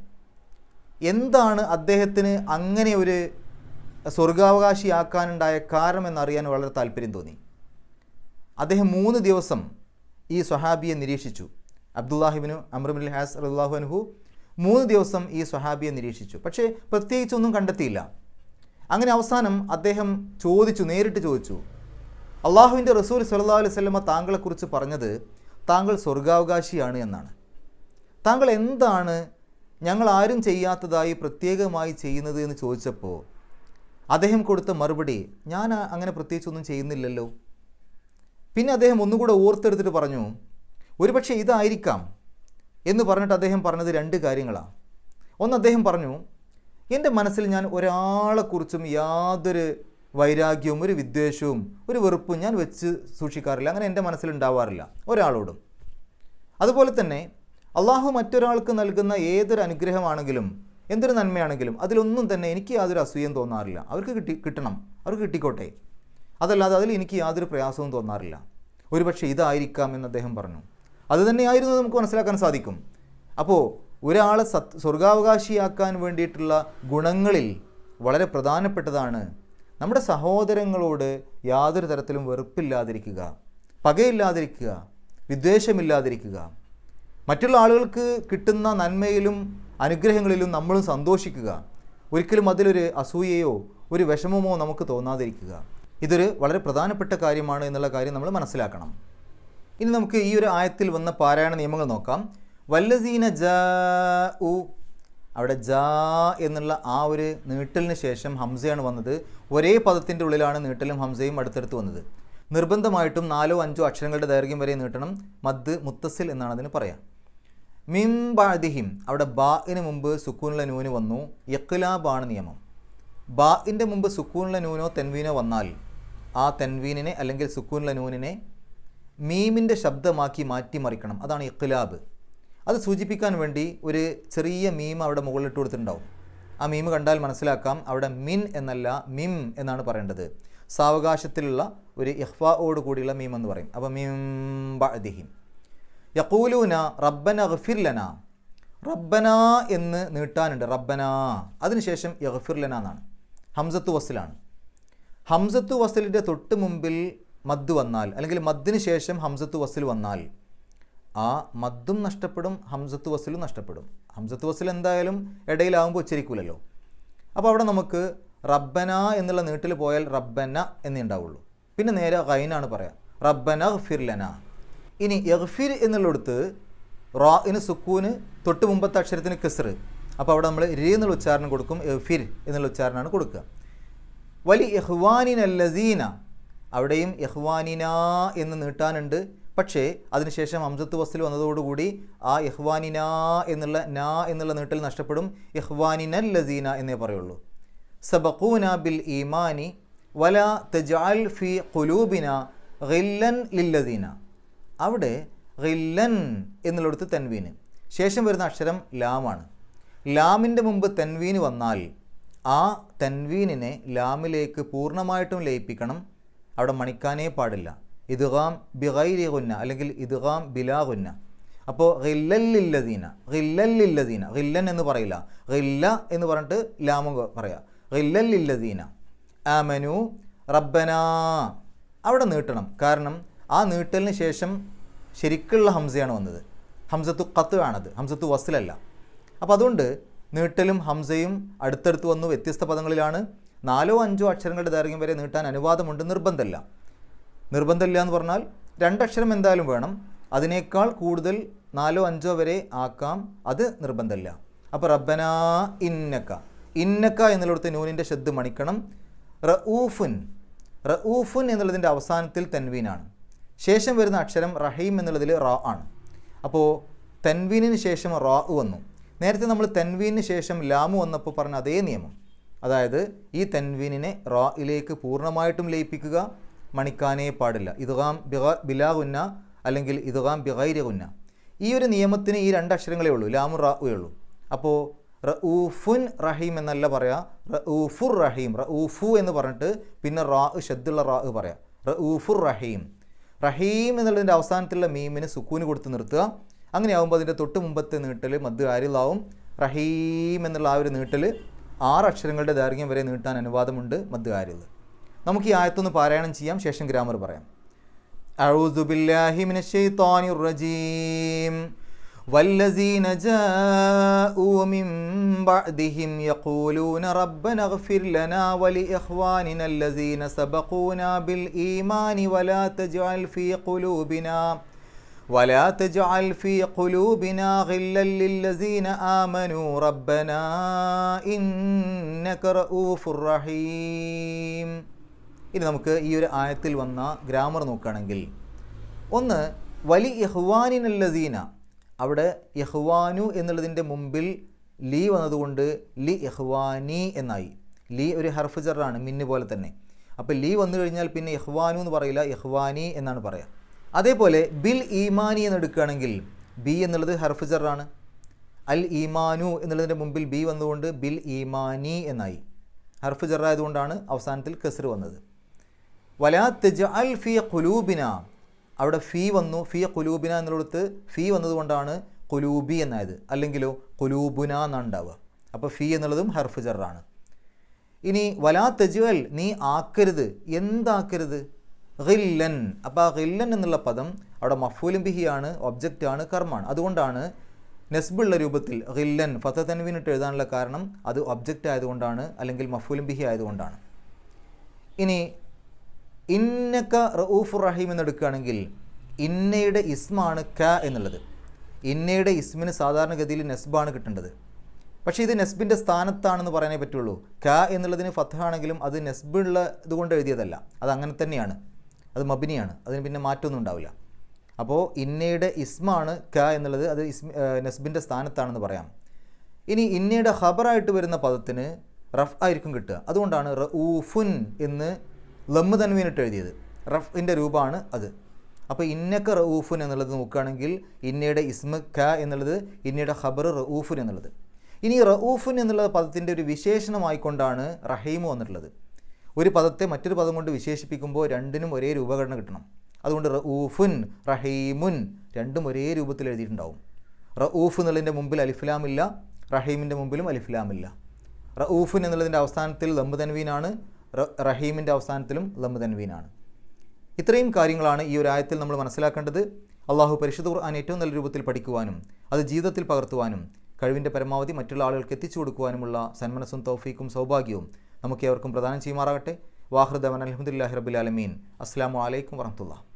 എന്താണ് അദ്ദേഹത്തിന് അങ്ങനെ ഒരു സ്വർഗാവകാശിയാക്കാനുണ്ടായ കാരണം എന്നറിയാൻ വളരെ താല്പര്യം തോന്നി. അദ്ദേഹം മൂന്ന് ദിവസം ഈ സ്വഹാബിയെ നിരീക്ഷിച്ചു. അബ്ദുല്ലാഹിബിനു അമ്രുബിനുൽ ഹാസ് റഹ്ലാഹു അൻഹു മൂന്ന് ദിവസം ഈ സ്വഹാബിയെ നിരീക്ഷിച്ചു. പക്ഷേ പ്രത്യേകിച്ചൊന്നും കണ്ടെത്തിയില്ല. അങ്ങനെ അവസാനം അദ്ദേഹം ചോദിച്ചു നേരിട്ട് ചോദിച്ചു അള്ളാഹുവിന്റെ റസൂൽ സല്ലാ അലൈഹി വസല്ലമ താങ്കളെക്കുറിച്ച് പറഞ്ഞത് താങ്കൾ സ്വർഗാവകാശിയാണ് എന്നാണ്. താങ്കൾ എന്താണ് ഞങ്ങൾ ആരും ചെയ്യാത്തതായി പ്രത്യേകമായി ചെയ്യുന്നത് എന്ന് ചോദിച്ചപ്പോൾ അദ്ദേഹം കൊടുത്ത മറുപടി ഞാൻ അങ്ങനെ പ്രത്യേകിച്ചൊന്നും ചെയ്യുന്നില്ലല്ലോ. പിന്നെ അദ്ദേഹം ഒന്നുകൂടെ ഓർത്തെടുത്തിട്ട് പറഞ്ഞു ഒരുപക്ഷെ ഇതായിരിക്കാം. എന്ന് പറഞ്ഞിട്ട് അദ്ദേഹം പറഞ്ഞത് രണ്ട് കാര്യങ്ങളാണ്. ഒന്ന് അദ്ദേഹം പറഞ്ഞു എന്റെ മനസ്സിൽ ഞാൻ ഒരാളെക്കുറിച്ചും യാതൊരു വൈരാഗ്യവും ഒരു വിദ്വേഷവും ഒരു വെറുപ്പും ഞാൻ വെച്ച് സൂക്ഷിക്കാറില്ല. അങ്ങനെ എന്റെ മനസ്സിലുണ്ടാവാറില്ല ഒരാളോടും. അതുപോലെ തന്നെ അള്ളാഹു മറ്റൊരാൾക്ക് നൽകുന്ന ഏതൊരു അനുഗ്രഹമാണെങ്കിലും എന്തൊരു നന്മയാണെങ്കിലും അതിലൊന്നും തന്നെ എനിക്ക് യാതൊരു അസൂയം തോന്നാറില്ല. അവർക്ക് കിട്ടി കിട്ടണം. അവർക്ക് കിട്ടിക്കോട്ടെ. അതല്ലാതെ അതിൽ എനിക്ക് യാതൊരു പ്രയാസവും തോന്നാറില്ല. ഒരുപക്ഷെ ഇതായിരിക്കാം എന്ന് അദ്ദേഹം പറഞ്ഞു. അത് തന്നെയായിരുന്നു നമുക്ക് മനസ്സിലാക്കാൻ സാധിക്കും. അപ്പോൾ ഒരാളെ സത് സ്വർഗാവകാശിയാക്കാൻ വേണ്ടിയിട്ടുള്ള ഗുണങ്ങളിൽ വളരെ പ്രധാനപ്പെട്ടതാണ് നമ്മുടെ സഹോദരങ്ങളോട് യാതൊരു തരത്തിലും വെറുപ്പില്ലാതിരിക്കുക പകയില്ലാതിരിക്കുക വിദ്വേഷമില്ലാതിരിക്കുക. മറ്റുള്ള ആളുകൾക്ക് കിട്ടുന്ന നന്മയിലും അനുഗ്രഹങ്ങളിലും നമ്മളും സന്തോഷിക്കുക. ഒരിക്കലും അതിലൊരു അസൂയയോ ഒരു വിഷമമോ നമുക്ക് തോന്നാതിരിക്കുക. ഇതൊരു വളരെ പ്രധാനപ്പെട്ട കാര്യമാണ് എന്നുള്ള കാര്യം നമ്മൾ മനസ്സിലാക്കണം. ഇനി നമുക്ക് ഈ ഒരു ആയത്തിൽ വന്ന പാരായണ നിയമങ്ങൾ നോക്കാം. വല്ലസീന ജ ഉ അവിടെ ജാ എന്നുള്ള ആ ഒരു നീട്ടലിന് ശേഷം ഹംസയാണ് വന്നത്. ഒരേ പദത്തിന്റെ ഉള്ളിലാണ് നീട്ടലും ഹംസയും അടുത്തടുത്ത് വന്നത്. നിർബന്ധമായിട്ടും നാലോ അഞ്ചോ അക്ഷരങ്ങളുടെ ദൈർഘ്യം വരെ നീട്ടണം. മദ് മുത്തസിൽ എന്നാണ് അതിന് പറയാം. മിം ബാദിഹിം അവിടെ ബാഇന് മുമ്പ് സുക്കൂനുള്ള നൂന് വന്നു. യക്കുലാബാണ് നിയമം. ബാഇന്റെ മുമ്പ് സുക്കൂനുള്ള നൂനോ തെൻവീനോ വന്നാൽ ആ തെൻവീനിനെ അല്ലെങ്കിൽ സുക്കൂനുള്ള നൂനിനെ മീമിന്റെ ശബ്ദമാക്കി മാറ്റിമറിക്കണം. അതാണ് ഇഖ്ലാബ്. അത് സൂചിപ്പിക്കാൻ വേണ്ടി ഒരു ചെറിയ മീം അവിടെ മുകളിലിട്ട് കൊടുത്തിട്ടുണ്ടാവും. ആ മീം കണ്ടാൽ മനസ്സിലാക്കാം അവിടെ മിൻ എന്നല്ല മിം എന്നാണ് പറയേണ്ടത്. സാവകാശത്തിലുള്ള ഒരു ഇഹ്ഫാവോട് കൂടിയുള്ള മീം എന്ന് പറയും. അപ്പോൾ മീം ബഅദിഹിം യക്കൂലൂന റബ്ബന ഗഫിർലന റബ്ബന എന്ന് നീട്ടാനുണ്ട്. റബ്ബന. അതിനുശേഷം യഹഫിർലന ലന എന്നാണ്. ഹംസത്തു വസ്സിലാണ് ഹംസത്തു വസ്സലിന്റെ തൊട്ട് മുമ്പിൽ മദ് വന്നാൽ അല്ലെങ്കിൽ മദ്ദിന് ശേഷം ഹംസത്തു വസ്സിൽ വന്നാൽ ആ മദ്ദും നഷ്ടപ്പെടും ഹംസത്ത് വസിലും നഷ്ടപ്പെടും. ഹംസത്ത് വസിൽ എന്തായാലും ഇടയിലാവുമ്പോൾ ഉച്ചരിക്കൂലല്ലോ. അപ്പോൾ അവിടെ നമുക്ക് റബ്ബന എന്നുള്ള നീട്ടിൽ പോയാൽ റബ്ബന എന്നേ ഉണ്ടാവുള്ളൂ. പിന്നെ നേരെ ഗൈനാണ് പറയാം. റബ്ബന ഗഫിർ ലന. ഇനി യഗ്ഫിർ എന്നുള്ളിടത്ത് റാഇന് സുക്കൂന് തൊട്ട് മുമ്പത്തെ അക്ഷരത്തിന് കിസർ. അപ്പോൾ അവിടെ നമ്മൾ രി എന്നുള്ള ഉച്ചാരണം കൊടുക്കും എഫിർ എന്നുള്ള ഉച്ചാരണമാണ് കൊടുക്കുക. വലി ഇഹ്വാനിനല്ലസീന. അവിടെയും യഹ്വാനിന എന്ന് നീട്ടാനുണ്ട്. പക്ഷേ അതിനുശേഷം അംസത്ത് വസ്തിൽ വന്നതോടുകൂടി ആ ഇഹ്വാനിന എന്നുള്ള നാ എന്നുള്ള നീട്ടൽ നഷ്ടപ്പെടും. ഇഹ്വാനിനൽ ലസീന എന്നേ പറയുള്ളൂ. സബഖൂന ബിൽ ഈമാനി വല തജാൽ ഫി ഖുലൂബിന ഗില്ലൻ ലില്ലദീന. അവിടെ ഗില്ലൻ എന്നുള്ളിടത്ത് തെൻവീന്. ശേഷം വരുന്ന അക്ഷരം ലാമാണ്. ലാമിന്റെ മുമ്പ് തെൻവീന് വന്നാൽ ആ തെൻവീനിനെ ലാമിലേക്ക് പൂർണമായിട്ടും ലയിപ്പിക്കണം. അവിടെ മണിക്കാനേ പാടില്ല. ഇദ്ഗാം ബിഗൈരി ഗുന്ന അല്ലെങ്കിൽ ഇദ്ഗാം ബിലാ ഗുന്ന. അപ്പോൾ റില്ലല്ലില്ലദീന റില്ലല്ലില്ലദീന റില്ലൻ എന്ന് പറയില്ല. റില്ല എന്ന് പറഞ്ഞിട്ട് ലാമ പറയാം. റില്ലല്ലില്ലദീന ആമനു റബ്ബനാ. അവിടെ നീട്ടണം. കാരണം ആ നീട്ടലിന് ശേഷം ശരിക്കുള്ള ഹംസയാണ് വന്നത്. ഹംസത്തു കത്ത് ആണത് ഹംസത്തു വസ്ലല്ല. അപ്പോൾ അതുകൊണ്ട് നീട്ടലും ഹംസയും അടുത്തടുത്ത് വന്നു വ്യത്യസ്ത പദങ്ങളിലാണ്. നാലോ അഞ്ചോ അക്ഷരങ്ങളുടെ ദൈർഘ്യം വരെ നീട്ടാൻ അനുവാദമുണ്ട് നിർബന്ധമില്ല നിർബന്ധമില്ല എന്ന് പറഞ്ഞാൽ രണ്ടക്ഷരം എന്തായാലും വേണം. അതിനേക്കാൾ കൂടുതൽ നാലോ അഞ്ചോ വരെ ആക്കാം. അത് നിർബന്ധമില്ല. അപ്പോൾ റബ്ബന ഇന്നക്ക. ഇന്നക്ക എന്നുള്ളിടത്ത് നൂനിന്റെ ശബ്ദം മണിക്കണം. റഊഫുൻ. റഊഫുൻ എന്നുള്ളതിന്റെ അവസാനത്തിൽ തൻവീനാണ്. ശേഷം വരുന്ന അക്ഷരം റഹീം എന്നുള്ളതിൽ റ ആണ്. അപ്പോൾ തൻവീനിന് ശേഷം റാ വന്നു. നേരത്തെ നമ്മൾ തൻവീനിന് ശേഷം ലാമു വന്നപ്പോൾ പറഞ്ഞ അതേ നിയമം. അതായത് ഈ തൻവീനിനെ റായിലേക്ക് പൂർണമായിട്ടും ലയിപ്പിക്കുക മണിക്കാനേ പാടില്ല. ഇതുഗാം ബിഗ ഉന്ന അല്ലെങ്കിൽ ഇതുകാം ഉന്ന ഈ ഒരു നിയമത്തിന് ഈ രണ്ട് അക്ഷരങ്ങളേ ഉള്ളൂ. ലാമു റാവേ ഉള്ളൂ. അപ്പോൾ റഊഫുൻ റഹീം എന്നല്ല പറയാ. റഊഫുർ റഹീം. റഊഫു എന്ന് പറഞ്ഞിട്ട് പിന്നെ റാ ഷദ്ദുള്ള റാ പറയാം. റഊഫുർ റഹീം. റഹീം എന്നുള്ളതിന്റെ അവസാനത്തിലുള്ള മീമിന് സുക്കൂന് കൊടുത്ത് നിർത്തുക. അങ്ങനെയാകുമ്പോൾ അതിന്റെ തൊട്ട് മുമ്പത്തെ നീട്ടൽ മദ് ആരിലാവും റഹീം എന്നുള്ള ആ ഒരു നീട്ടൽ ആറ് അക്ഷരങ്ങളുടെ ദൈർഘ്യം വരെ നീട്ടാൻ അനുവാദമുണ്ട് മദ് ആരിൽ നമുക്ക് ഈ ആയത്തൊന്ന് പാരായണം ചെയ്യാം ശേഷം ഗ്രാമർ പറയാം أعوذ بالله من الشيطان الرجيم والذين جاءوا من بعدهم يقولون ربنا اغفر لنا ولإخواننا الذين سبقونا بالإيمان ولا تجعل في قلوبنا ولا تجعل في قلوبنا غلا للذين آمنوا ربنا إنك رؤوف رحيم ഇനി നമുക്ക് ഈ ഒരു ആയത്തിൽ വന്ന ഗ്രാമർ നോക്കുകയാണെങ്കിൽ ഒന്ന് വലി യഹ്വാനിനല്ലദീന അവിടെ യഹ്വാനു എന്നുള്ളതിന്റെ മുമ്പിൽ ലീ വന്നതുകൊണ്ട് ലി യഹ്വാനി എന്നായി. ലീ ഒരു ഹർഫ് ജറാണ് മിന്നു പോലെ തന്നെ. അപ്പോൾ ലീ വന്നു കഴിഞ്ഞാൽ പിന്നെ യഹ്വാനു എന്ന് പറയില്ല യഹ്വാനി എന്നാണ് പറയുക അതേപോലെ ബിൽ ഈമാനി എന്ന് എടുക്കുകയാണെങ്കിൽ ബി എന്നുള്ളത് ഹർഫ് ജറാണ് അൽ ഈമാനു എന്നുള്ളതിന്റെ മുമ്പിൽ ബി വന്നുകൊണ്ട് ബിൽ ഈമാനി എന്നായി. ഹർഫ് ജറായതുകൊണ്ടാണ് അവസാനത്തിൽ കെസർ വന്നത്. വലാ അൽ ഫി കുലൂബിന അവിടെ ഫീ വന്നു. ഫി കുലൂബിന എന്നുള്ളിടത്ത് ഫീ വന്നതുകൊണ്ടാണ് കുലൂബി എന്നായത്. അല്ലെങ്കിലോ കുലൂബുന എന്നാണ് ഉണ്ടാവുക അപ്പോൾ ഫീ എന്നുള്ളതും ഹർഫ് ജറാണ്. ഇനി വലാ തെജുവൽ നീ ആക്കരുത്. എന്താക്കരുത്? റില്ലൻ അപ്പോൾ ആ റില്ലൻ എന്നുള്ള പദം അവിടെ മഫൂലും ബിഹിയാണ് ഒബ്ജക്റ്റാണ് കർമാണ് അതുകൊണ്ടാണ് നെസ്ബുള്ള രൂപത്തിൽ റില്ലൻ ഫത്ത തൻവീനിട്ട് എഴുതാനുള്ള കാരണം അത് ഒബ്ജക്റ്റ് ആയതുകൊണ്ടാണ് അല്ലെങ്കിൽ മഫൂലും ബിഹി ആയതുകൊണ്ടാണ്. ഇനി ഇന്നക്ക റഊഫുർ റഹീം എന്നെടുക്കുകയാണെങ്കിൽ ഇന്നയുടെ ഇസ്മാണ് ക എന്നുള്ളത്. ഇന്നയുടെ ഇസ്മിന് സാധാരണഗതിയിൽ നെസ്ബാണ് കിട്ടേണ്ടത്. പക്ഷേ ഇത് നെസ്ബിന്റെ സ്ഥാനത്താണെന്ന് പറയാനേ പറ്റുള്ളൂ. ക എന്നുള്ളതിന് ഫത്താണെങ്കിലും അത് നെസ്ബുള്ള ഇതുകൊണ്ട് എഴുതിയതല്ല. അത് അങ്ങനെ തന്നെയാണ്. അത് മബിനിയാണ്. അതിന് പിന്നെ മാറ്റമൊന്നും ഉണ്ടാവില്ല. അപ്പോൾ ഇന്നയുടെ ഇസ്മാണ് ക എന്നുള്ളത് അത് ഇസ്മ നെസ്ബിന്റെ സ്ഥാനത്താണെന്ന് പറയാം. ഇനി ഇന്നയുടെ ഹബറായിട്ട് വരുന്ന പദത്തിന് റഫ് ആയിരിക്കും കിട്ടുക. അതുകൊണ്ടാണ് റഊഫുൻ എന്ന് ലമ്മ് തൻവീനിട്ട് എഴുതിയത്. റഫിന്റെ രൂപമാണ് അത്. അപ്പോൾ ഇന്നക്ക റഊഫുൻ എന്നുള്ളത് നോക്കുകയാണെങ്കിൽ ഇന്നയുടെ ഇസ്മ ക എന്നുള്ളത് ഇന്നയുടെ ഖബർ റഊഫുൻ എന്നുള്ളത്. ഇനി റഊഫുൻ എന്നുള്ള പദത്തിന്റെ ഒരു വിശേഷണമായിക്കൊണ്ടാണ് റഹീമു വന്നിട്ടുള്ളത്. ഒരു പദത്തെ മറ്റൊരു പദം കൊണ്ട് വിശേഷിപ്പിക്കുമ്പോൾ രണ്ടിനും ഒരേ രൂപഘടന കിട്ടണം. അതുകൊണ്ട് റഊഫുൻ റഹീമുൻ രണ്ടും ഒരേ രൂപത്തിൽ എഴുതിയിട്ടുണ്ടാവും. റഊഫ് എന്നുള്ളതിന്റെ മുമ്പിൽ അലിഫ്ലാമില്ല റഹീമിന്റെ മുമ്പിലും അലിഫ്ലാമില്ല റഊഫുൻ എന്നുള്ളതിന്റെ അവസാനത്തിൽ ലംബ് തൻവീനാണ് റഹീമിന്റെ അവസാനത്തിലും ലം തൻവീനാണ്. ഇത്രയും കാര്യങ്ങളാണ് ഈ ഒരു ആയത്തിൽ നമ്മൾ മനസ്സിലാക്കേണ്ടത്. അള്ളാഹു പരിശുദ്ധ ഖുർആൻ ഏറ്റവും നല്ല രൂപത്തിൽ പഠിക്കുവാനും അത് ജീവിതത്തിൽ പകർത്തുവാനും കഴിവിന്റെ പരമാവധി മറ്റുള്ള ആളുകൾക്ക് എത്തിച്ചു കൊടുക്കുവാനുമുള്ള സന്മനസ്സും തൗഫീക്കും സൗഭാഗ്യവും നമുക്ക് ഏവർക്കും പ്രദാനം ചെയ്യുമാറാകട്ടെ. വാഹൃദവൻ അലഹമുല്ലാഹി റബുലാലമീൻ അസ്സാം വലൈക്കും വറഹമുല്ല